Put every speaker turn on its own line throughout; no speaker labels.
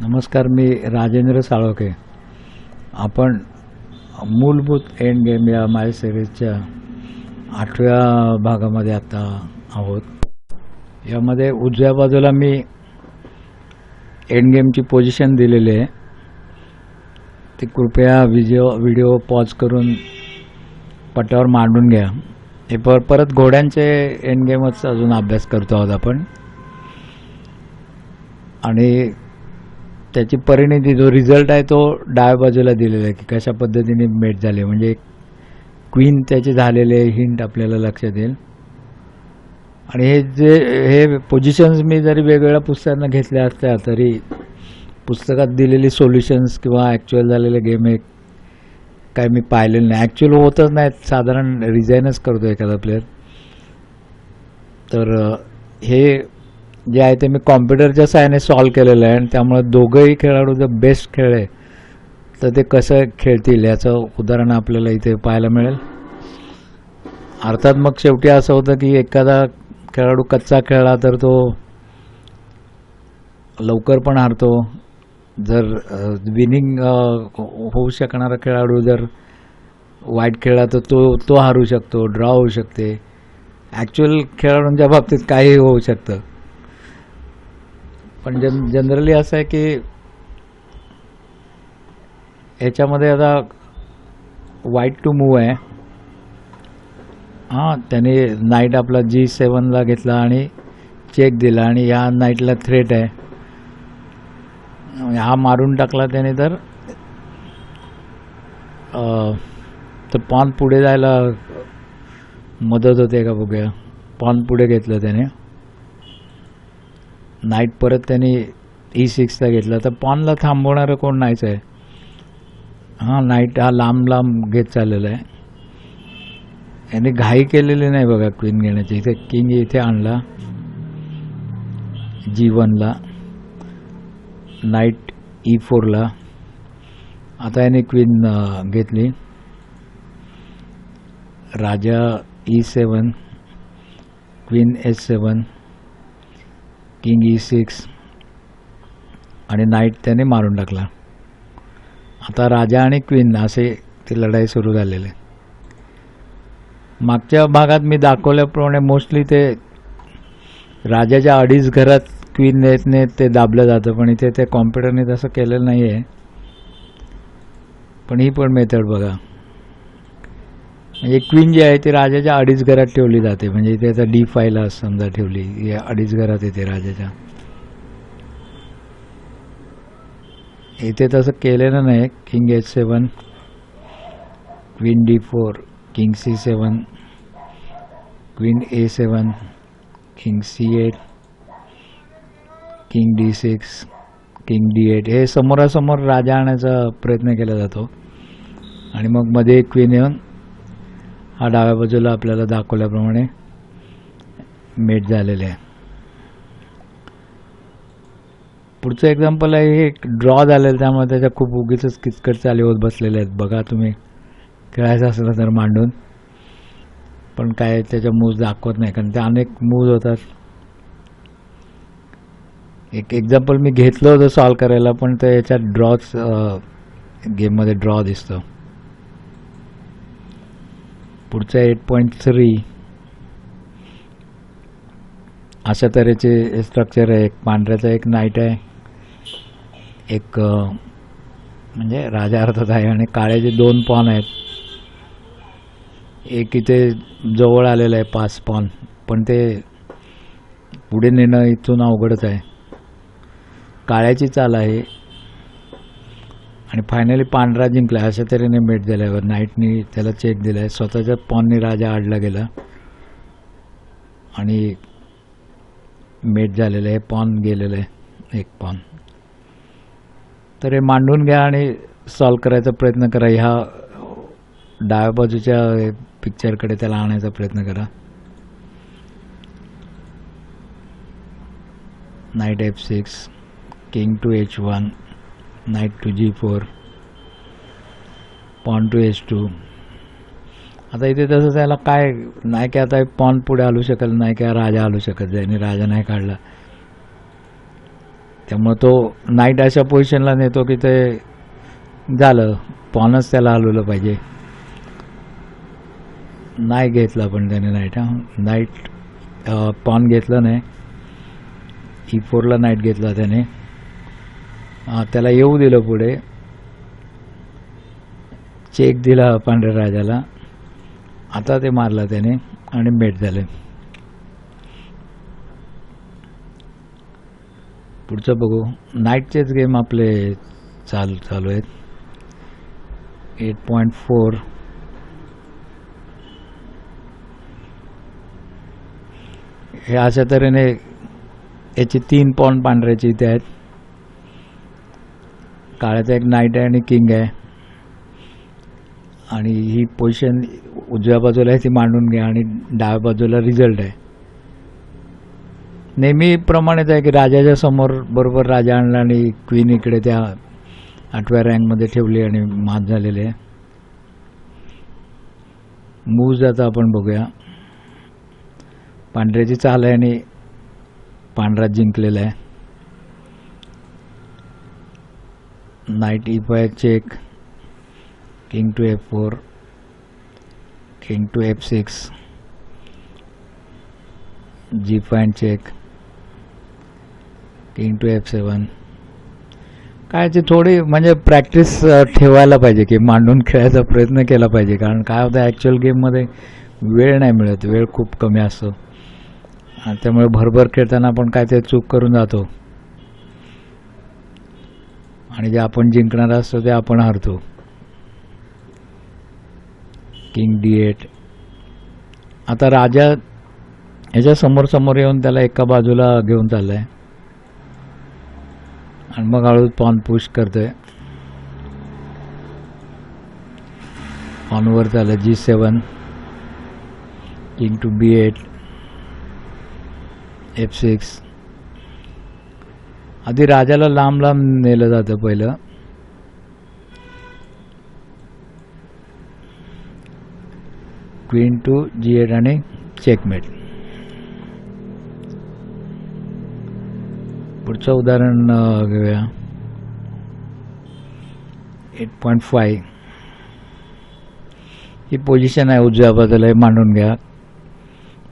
नमस्कार मी राजेंद्र साळोखे. आपण मूलभूत एंड गेम या माय सिरीजच्या आठव्या भागामध्ये आता आहोत. यामध्ये उजव्या बाजूला मी एंड गेमची पोझिशन दिलेली आहे. ती कृपया व्हिडिओ व्हिडिओ पॉज करून पट्ट्यावर मांडून घ्या. हे पर परत घोड्यांचे एंड गेमच अजून अभ्यास करतो आहोत आपण. आणि त्याची परिणिती जो रिझल्ट आहे तो डाव्या बाजूला दिलेला आहे की कशा पद्धतीने मेट झाले म्हणजे क्वीन त्याचे झालेले हिंट आपल्याला लक्षात येईल. आणि हे जे हे पोझिशन्स मी जरी वेगवेगळ्या पुस्तकांना घेतल्या असत्या तरी पुस्तकात दिलेली सोल्युशन्स किंवा ॲक्च्युअल झालेले गेम हे काय मी पाहिलेलं नाही. ॲक्च्युअल होतच नाहीत. साधारण रिझाईनच करतो एखादा प्लेअर तर हे जे आहे ते मी कॉम्प्युटरच्या साहाय्याने सॉल्व केलेलं आहे. आणि त्यामुळे दोघंही खेळाडू जर बेस्ट खेळले तर ते कसं खेळतील याचं उदाहरण आपल्याला इथे पाहायला मिळेल. अर्थात मग शेवटी असं होतं की एखादा खेळाडू कच्चा खेळला तर तो लवकर पण हारतो. जर विनिंग होऊ शकणारा खेळाडू जर वाईट खेळला तर तो तो हारू शकतो ड्रॉ होऊ शकते. ॲक्च्युअल खेळाडूंच्या बाबतीत काहीही होऊ शकतं. पण जन जनरली असं आहे की याच्यामध्ये आता वाईट टू मूव आहे. हां त्याने नाईट आपला जी सेवनला घेतला आणि चेक दिला आणि या नाईटला थ्रेट आहे. हा मारून टाकला त्याने तर तर पॉन पुढे जायला मदत होते का बघूया. पॉन पुढे घेतलं त्याने. नाईट परत त्यांनी e ई सिक्सला घेतला. तर पॉनला थांबवणारं कोण नाहीच आहे. हां नाईट हा लांब लांब घेत चाललेला आहे. याने घाई केलेली नाही बघा क्वीन घेण्याची. इथे किंग इथे आणला. जी वनला नाईट ई फोरला आता याने क्वीन घेतली. राजा E seven queen S seven king E six आणि नाईट त्याने मारून टाकला. आता राजा आणि क्वीन असे ती लढाई सुरू झालेली. मागच्या भागात मी दाखवल्याप्रमाणे मोस्टली ते राजाच्या अडीच घरात क्वीन ने ते दाबलं जातं पण इथे ते कॉम्प्युटरने तसं केलेलं नाही आहे पण ही पण मेथड बघा. म्हणजे क्वीन जी आहे ती राजाच्या अडीच घरात ठेवली जाते. म्हणजे त्याचा आता डी फायला समजा ठेवली या अडीच घरात येते राजाच्या. इथे तसं केलेलं नाही. King H seven queen D four king C seven queen A seven king C eight king D six king D eight हे समोरासमोर राजा आणायचा प्रयत्न केला जातो. आणि मग मध्ये क्वीन येऊन हा डाव्या बाजूला आपल्याला दाखवल्याप्रमाणे मेट झालेले आहे. पुढचं एक्झाम्पल आहे हे ड्रॉ झालेलं त्यामुळे त्याच्या खूप उगीच किचकट चाली होत बसलेले आहेत. बघा तुम्ही खेळायचं असलं तर मांडून. पण काय त्याच्या मूव्ज दाखवत नाही कारण त्या अनेक मूव्ज होतात. एक एक्झाम्पल मी घेतलं होतं सॉल्व करायला पण ते याच्यात ड्रॉच गेममध्ये ड्रॉ दिसतो. पुढचं एट पॉईंट थ्री अशा तऱ्हेचे स्ट्रक्चर आहे. एक पांढऱ्याचा एक नाईट आहे. एक म्हणजे राजा अर्थात आहे आणि काळ्याचे दोन पॉन आहेत. एक इथे जवळ आलेलं आहे पाच पॉन पण ते पुढे नेणं इथून अवघडच आहे. काळ्याची चाल आहे. आणि फायनली पांढरा जिंकला. अशा तऱ्हेने मेट दिल्यावर नाईटनी त्याला चेक दिला. आहे स्वतःच्या पॉनने राजा आडला गेला. आणि मेट झालेलं आहे. पॉन गेलेलं आहे. एक पॉन तर हे मांडून घ्या आणि सॉल्व करायचा प्रयत्न करा. ह्या डाव्या बाजूच्या पिक्चरकडे त्याला आणायचा प्रयत्न करा. Knight F six king to H one knight to G four pawn to H two. आता इथे तसं त्याला काय नाही की आता पॉन पुढे आलू शकत नाही काय राजा आलू शकत ज्याने राजा नाही काढला. त्यामुळं तो नाईट अशा पोझिशनला नेतो की ते झालं पॉनच त्याला हलवलं पाहिजे. नाही घेतला पण त्याने नाईट हां. नाईट पॉन घेतलं नाही. ई फोरला नाईट घेतला त्याने. त्याला येऊ दिलं पुढे. चेक दिला पांढऱ्या आता ते मारला त्याने आणि मेट झाले. पुढचं बघू. नाईटचेच गेम आपले चालू चालू आहेत. एट पॉईंट फोर हे अशा तऱ्हेने याची तीन पॉन पांढऱ्याची इथे आहेत. काळ्याचा एक नाईट आहे आणि किंग आहे. आणि ही पोझिशन उजव्या बाजूला आहे ती मांडून घ्या आणि डाव्या बाजूला रिझल्ट आहे. नेहमीप्रमाणेच आहे की राजाच्या समोर बरोबर राजा आणला आणि क्वीन इकडे त्या आठव्या रँकमध्ये ठेवली आणि मात झालेले आहे. मूव्ज आता आपण बघूया. पांढऱ्याची चाल आहे आणि पांढरा जिंकलेला आहे. Knight E five check king to F four king to F six G five check king to F seven काय ते थोडी म्हणजे प्रॅक्टिस ठेवायला पाहिजे की मांडून खेळायचा प्रयत्न केला पाहिजे. कारण काय होतं ॲक्च्युअल गेममध्ये वेळ नाही मिळत वेळ खूप कमी असतो. आणि त्यामुळे भरभर खेळताना आपण काय ते चूक करून जातो. आणि जे आपण जिंकणार असतो ते आपण हरतो. किंग डी एट आता राजा ह्याच्या समोर समोर येऊन त्याला एका बाजूला घेऊन चाललाय. आणि मग हळू पॉन पुश करतोय. पॉनवर चाललं G seven king to B eight F six आधी राजाला लांब लांब नेलं जातं पहिलं. क्वीन टू जी एट आणि चेकमेट पुढचं उदाहरण घेऊया. एट पॉईंट फाय ही पोझिशन आहे उजव्या बाजूला हे मांडून घ्या.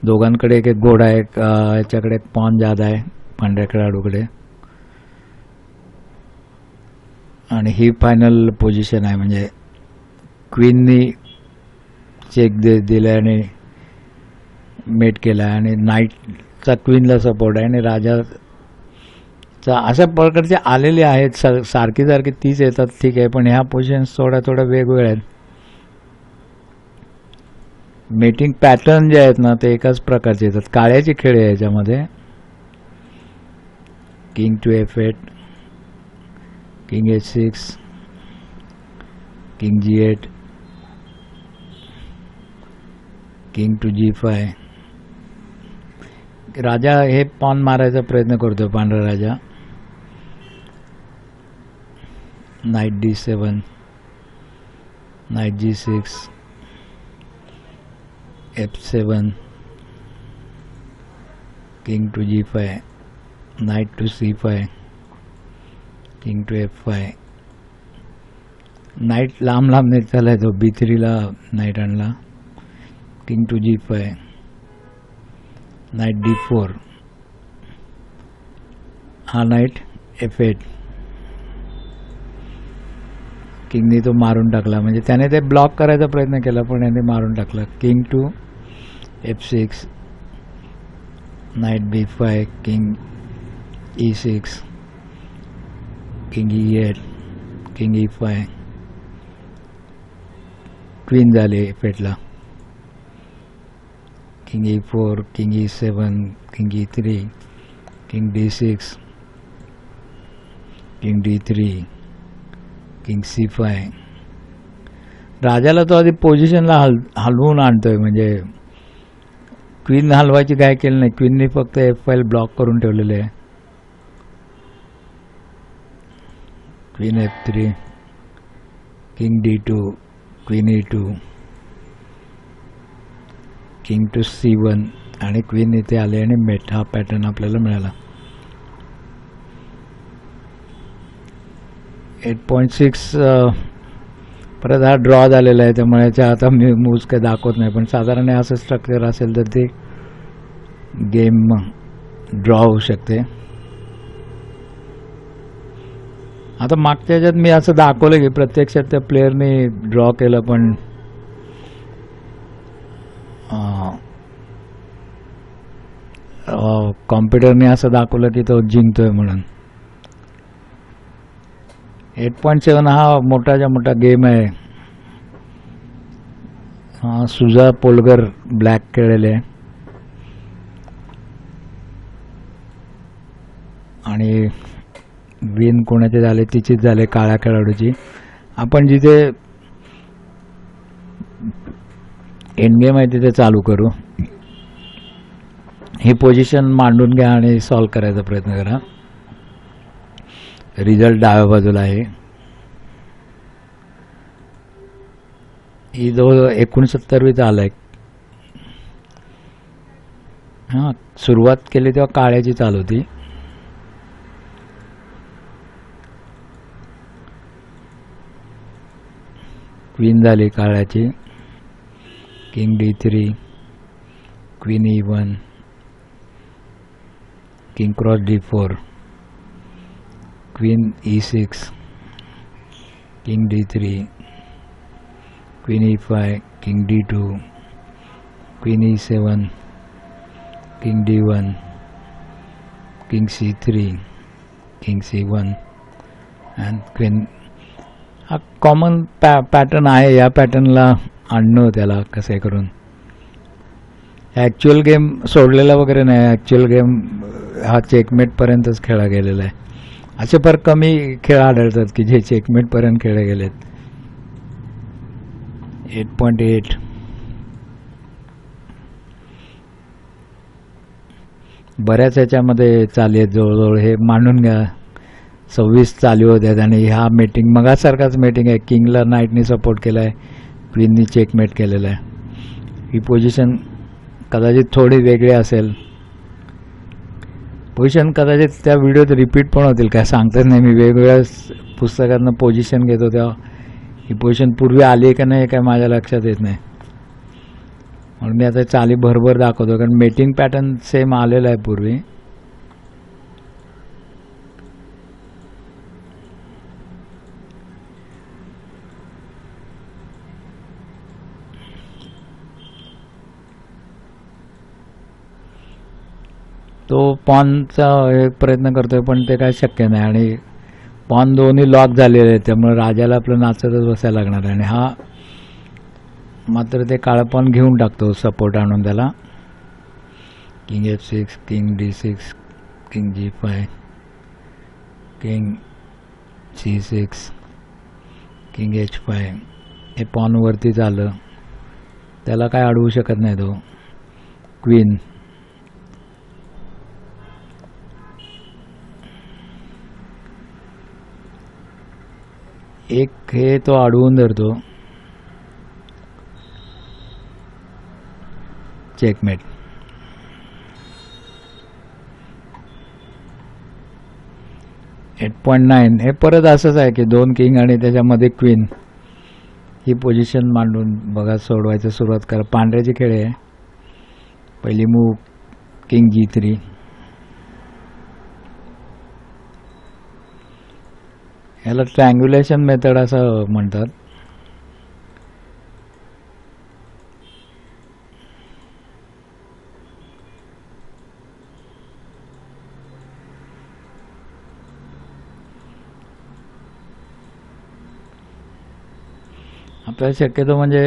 दोघांकडे एक एक घोडा आहे याच्याकडे एक पॉन जादा आहे पांढऱ्या खेळाडूकडे. आणि ही फायनल पोझिशन आहे म्हणजे क्वीननी चेक दे दिला आणि मेट केला आणि नाईटचा क्वीनला सपोर्ट आहे आणि राजाचा अशा प्रकारचे आलेले आहेत. स सारखी सारखी तीच येतात. ठीक आहे पण ह्या पोझिशन्स थोड्या थोड्या वेगवेगळ्या आहेत. मेटिंग पॅटर्न जे आहेत ना ते एकाच प्रकारचे येतात. काळ्याची खेळ आहे याच्यामध्ये. King to F eight king H six king G eight king to G five राजा हे पॉन मारायचा प्रयत्न करतो, पांढरा राजा. Knight D seven knight G six F seven king to G five knight to C five king to F five knight लांब लांब नेट चालाय तो बी थ्रीला नाईट आणला king to G five knight D four हा नाईट एफ एट किंगने तो मारून टाकला म्हणजे त्याने ते ब्लॉक करायचा प्रयत्न केला पण याने मारून टाकला king to F six knight B five king E six king E eight king E five queen झाले पेटला. King E four king E seven king E three king D six king D three king C five राजाला तो आधी पोझिशनला हल हलवून आणतोय म्हणजे क्वीन हलवायची काय केलं नाही. क्वीनने फक्त एफ फाईल ब्लॉक करून ठेवलेले आहे. Queen F three king D two queen E two king to C one आणि क्वीन इथे आले आणि मेट हा पॅटर्न आपल्याला मिळाला. एट पॉईंट सिक्स परत हा ड्रॉ झालेला आहे त्यामुळे याच्या आता मी मूव्ज काही दाखवत नाही पण साधारण असं स्ट्रक्चर असेल तर ते गेम ड्रॉ होऊ शकते. आता मागच्या ह्याच्यात मी असं दाखवलं की प्रत्यक्षात त्या प्लेअरने ड्रॉ केलं पण कॉम्प्युटरने असं दाखवलं की तो जिंकतोय म्हणून. एट पॉईंट सेवन हा मोठाच्या मोठा गेम आहे. सुजा पोलगर ब्लॅक खेळलेले आणि विन कोणाचे झाले तिचीच झाले काळ्या खेळाडूची. आपण जिथे एन गेम आहे तिथे चालू करू. ही पोझिशन मांडून घ्या आणि सॉल्व करायचा प्रयत्न करा. रिझल्ट डाव्या बाजूला आहे. ही जवळ एकोणसत्तरवीच आलाय. हां सुरुवात केली तेव्हा काळ्याची चालू होती. क्वीन झाली काळाची. King D three queen E one king cross D four queen E six king D three queen E five king D two queen E seven king D one king C three king C one and queen हा common पॅ pattern आहे. या पॅटर्नला आणणं त्याला कसं करून? Actual game सोडलेला वगैरे नाही. ॲक्च्युअल गेम हा चेकमेटपर्यंतच खेळला गेलेला आहे. असे फार कमी खेळ आढळतात की जे चेकमेटपर्यंत खेळले गेलेत. एट पॉईंट एट बऱ्याच ह्याच्यामध्ये चाली आहेत. जवळजवळ हे मांडून घ्या. सव्वीस चालू होत्यात आणि ह्या मीटिंग मगासारखाच मीटिंग आहे. किंगला नाईटनी सपोर्ट केला आहे क्वीननी चेकमेट केलेला आहे. ही पोझिशन कदाचित थोडी वेगळी असेल. पोझिशन कदाचित त्या व्हिडिओत रिपीट पण होतील. काय सांगताच नाही. मी वेगवेगळ्या पुस्तकातनं पोझिशन घेतो तेव्हा ही पोझिशन पूर्वी आली आहे का नाही काय माझ्या लक्षात येत नाही. म्हणून मी आता चाली भरभर दाखवतो. कारण मेटिंग पॅटर्न सेम आलेला आहे पूर्वी. तो पॉनचा एक प्रयत्न करतोय पण ते काय शक्य नाही. आणि पॉन दोन्ही लॉक झालेले आहेत त्यामुळे राजाला आपलं नाचतच बसायला लागणार आहे. आणि हा मात्र ते काळं पॉन घेऊन टाकतो सपोर्ट आणून त्याला. King F six king D six king G five king C six king H five हे पॉनवरतीच आलं त्याला काय अडवू शकत नाही तो. क्वीन एक हे तो अडवून धरतो. चेकमेट एट पॉईंट नाईन हे परत असंच आहे की दोन किंग आणि त्याच्यामध्ये क्वीन ही पोझिशन मांडून बघा सोडवायचं सुरुवात करा. पांढऱ्याची खेळ आहे. पहिली मूव किंग जी थ्री याला ट्रँग्युलेशन मेथड असं म्हणतात. आपल्याला शक्यतो म्हणजे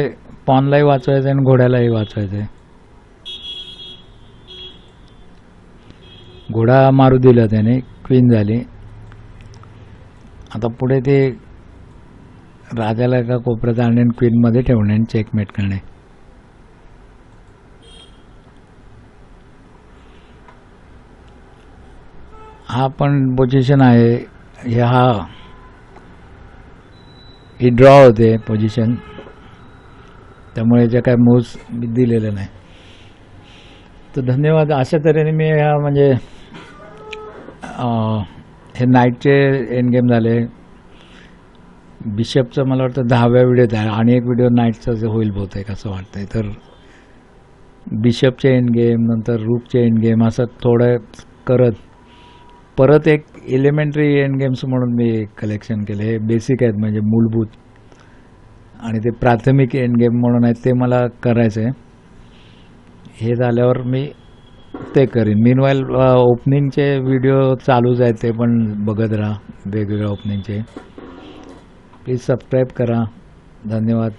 पॉनलाही वाचवायचं आणि घोड्यालाही वाचवायचं आहे. घोडा मारू दिला त्याने क्वीन झाली. आता पुढे ते राजाला एका कोपऱ्यात आणणे आणि क्वीनमध्ये ठेवणे आणि चेकमेट करणे. हा पण पोझिशन आहे हे हा ही ड्रॉ होते पोझिशन त्यामुळे जे काय मूव्स मी दिलेलं नाही. तर धन्यवाद. अशा तऱ्हेने मी ह्या म्हणजे हे नाईटचे एंड गेम झाले. बिशपचं मला वाटतं दहाव्या व्हिडिओत आहे आणि एक व्हिडिओ नाईटचा जे होईल बहुतेक असं वाटतंय. तर बिशपचे एंड गेम नंतर रूपचे एंड गेम असं थोडं करत. परत एक एलिमेंटरी एंड गेम्स म्हणून मी कलेक्शन केले. हे बेसिक आहेत म्हणजे मूलभूत. आणि ते प्राथमिक एंड गेम म्हणून आहेत ते मला करायचं आहे हे झाल्यावर मी ते करीन. मीनवाईल ओपनिंगचे व्हिडिओ चालूच आहेत ते पण बघत राहा वेगवेगळ्या ओपनिंगचे प्लीज सबस्क्राईब करा. धन्यवाद.